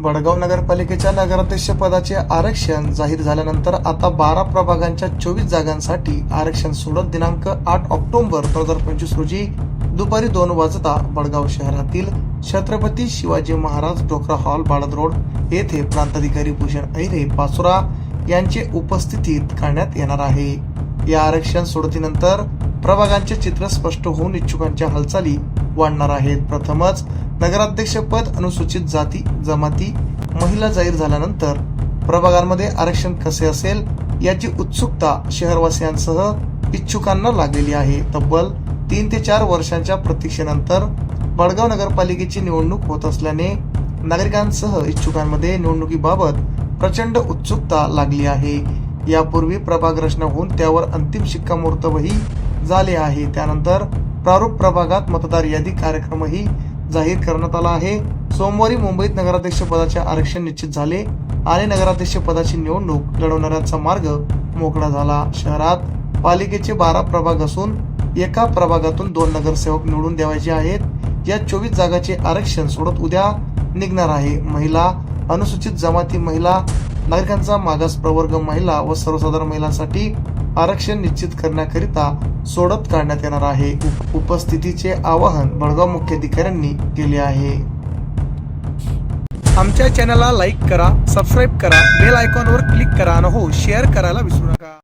बडगाव नगरपालिकेच्या नगराध्यक्ष पदाचे आरक्षण जाहीर झाल्यानंतर आता बारा प्रभागांच्या चोवीस जागांसाठी आरक्षण सोडत दिनांक आठ ऑक्टोबर दोन हजार पंचवीस रोजी दुपारी दोन वाजता बडगाव शहरातील छत्रपती शिवाजी महाराज डोकरा हॉल बाळद रोड येथे प्रांताधिकारी भूषण ऐरे पासुरा यांचे उपस्थितीत काढण्यात येणार आहे. या आरक्षण सोडतीनंतर प्रभागांचे चित्र स्पष्ट होऊन इच्छुकांच्या हालचाली वाढणार आहेत प्रथमच नगराध्यक्षपद अनुसूचित जाती जमाती महिला जाहीर झाल्यानंतर प्रभागांमध्ये आरक्षण कसे असेल याची उत्सुकता शहरवासियांसह इच्छुकांना लागलेली आहे. तब्बल तीन ते चार वर्षांच्या प्रतीक्षेनंतर बडगाव नगरपालिकेची निवडणूक होत असल्याने नागरिकांसह इच्छुकांमध्ये निवडणुकीबाबत प्रचंड उत्सुकता लागली आहे. यापूर्वी प्रभाग रचना होऊन त्यावर अंतिम शिक्कामोर्तबही झाले आहे. त्यानंतर प्रारूप प्रभागात मतदार यादी कार्यक्रमही जाहीर करण्यात आला आहे. सोमवारी मुंबईत नगराध्यक्ष पदाचे आरक्षण निश्चित झाले आणि नगराध्यक्ष पदाची निवडणूक लढवणाऱ्यांचा मार्ग मोकळा झाला. शहरात पालिकेचे बारा प्रभाग असून एका प्रभागातून दोन नगरसेवक निवडून द्यावायचे आहेत. या चोवीस जागाचे आरक्षण सोडत उद्या निघणार आहे. महिला अनुसूचित जमाती महिला नागरिकांचा मागास प्रवर्ग महिला व सर्वसाधारण महिलांसाठी आरक्षण निश्चित करण्याकरिता सोडत काढण्यात येणार आहे. उपस्थितीचे आवाहन बडगाव मुख्याधिकाऱ्यांनी केले आहे. आमच्या चॅनलला लाईक करा सबस्क्राईब करा बेल आयकॉनवर क्लिक करा आणि हो शेअर करायला विसरू नका.